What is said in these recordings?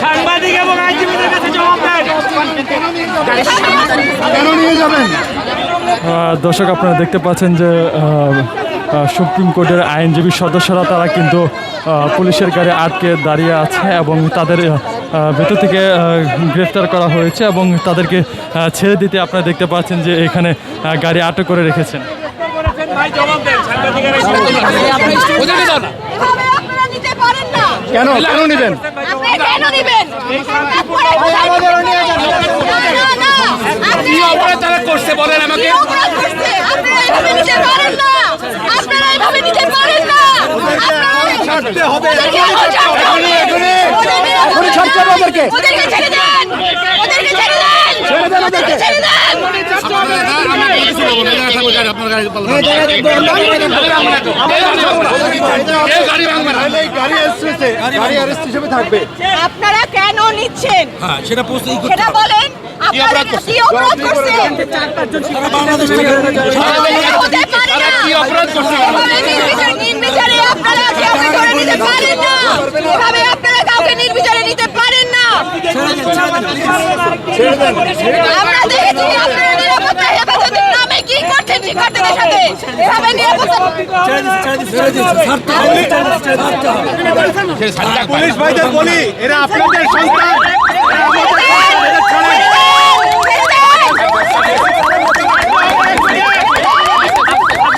সাংবাদিক এবং আইনজীবীদের কাছে জবাব দেন কেন নিয়ে যাবেন আহ, দর্শক আপনারা দেখতে পাচ্ছেন যে সুপ্রিম কোর্টের আইনজীবী সদস্যরা তারা কিন্তু আহ, পুলিশের গাড়ি আটকে দাঁড়িয়ে আছে এবং তাদের ভেতর থেকে আহ, গ্রেফতার করা হয়েছে এবং তাদেরকে আহ, ছেড়ে দিতে আপনারা দেখতে পাচ্ছেন যে এখানে গাড়ি আটক করে রেখেছেন ভাই জবাব দেন কেন? কেন নেবেন? আপনি কেন নিবেন? আপনারা না, না, না, আপনি কি অপরাধ তারা করছে বলেন আমাকে? ছাড়তে হবে। এখনই ছাড়তে হবে। ওদেরকে ছেড়ে দেন। ওদেরকে ছেড়ে দেন। ছেড়ে দেন ওদেরকে। ছেড়ে দেন। এই গাড়ি এসেছে গাড়ি অ্যারেস্ট হিসেবে থাকবে আপনারা কেন নিচ্ছেন হ্যাঁ সেটা প্রশ্ন সেটা বলেন আপনারা কি অপরাধ করছেন হতে পারে না। কি অপরাধ করছে? নির্বিচারে নির্বিচারে আপনারা কাউকে ধরে নিতে পারেন না এভাবে আপনারা কাউকে নির্বিচারে নিতে পারেন না আমরা দেখেছি আপনারা নিরাপত্তা হেফাজতের নামে কি করছেন পুলিশ ভাইদের বলি এরা আপনাদের সন্তান এরা আমাদের সন্তান, এদের ছাড়েন।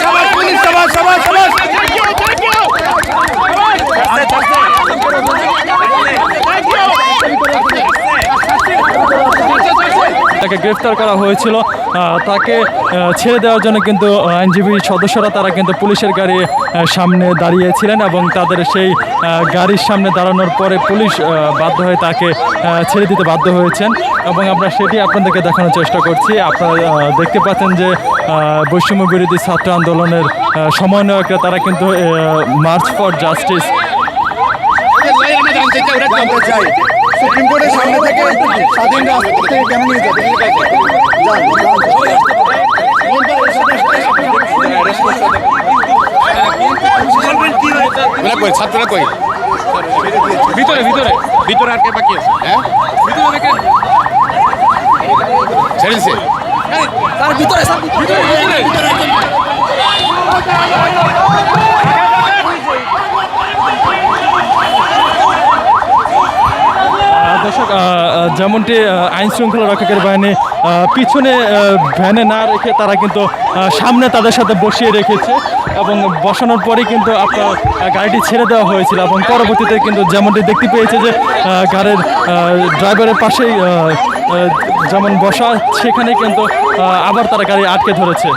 সবাই পুলিশ সবাই সবাই সবাই তাকে গ্রেফতার করা হয়েছিল। তাকে ছেড়ে দেওয়ার জন্য কিন্তু আইনজীবী সদস্যরা তারা কিন্তু পুলিশের গাড়ি সামনে দাঁড়িয়েছিলেন এবং তাদের সেই গাড়ির সামনে দাঁড়ানোর পরে পুলিশ বাধ্য হয়ে তাকে ছেড়ে দিতে বাধ্য হয়েছেন এবং আমরা সেটি আপনাদেরকে দেখানোর চেষ্টা করছি। আপনারা দেখতে পাচ্ছেন যে বৈষম্য বিরোধী ছাত্র আন্দোলনের সমন্বয়করা তারা কিন্তু মার্চ ফর জাস্টিস। আমরা চাই সুপ্রিম কোর্টের সামনে থেকে স্বাধীন রাস্তা থেকে কেন নিয়ে কই ছাত্ররা কই ভিতরে ভিতরে। ভিতরে আর কে বাকি আছে হ্যাঁ ভিতরে কে ছেড়ে দিছে তার ভিতরে। সব ভিতরে। যেমনটি আইন শৃঙ্খলা রক্ষকের বাহিনী পিছনে ভ্যানে না রেখে তারা কিন্তু সামনে তাদের সাথে বসিয়ে রেখেছে এবং বসানোর পরে কিন্তু আপনার গাড়িটি ছেড়ে দেওয়া হয়েছিল এবং পরবর্তীতে কিন্তু যেমনটি দেখতে পেয়েছে যে গাড়ির ড্রাইভারের পাশেই যেমন বসা, সেখানে কিন্তু আবার তারা গাড়ি আটকে ধরেছে।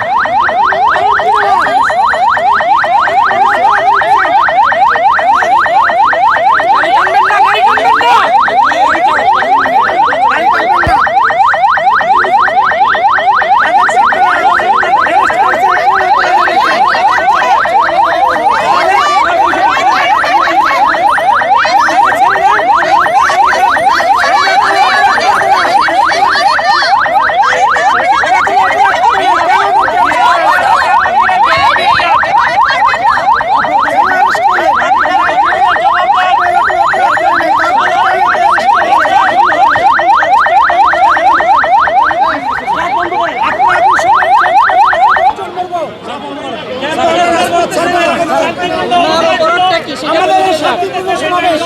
আমাদের শান্তিপূর্ণ সমাবেশ।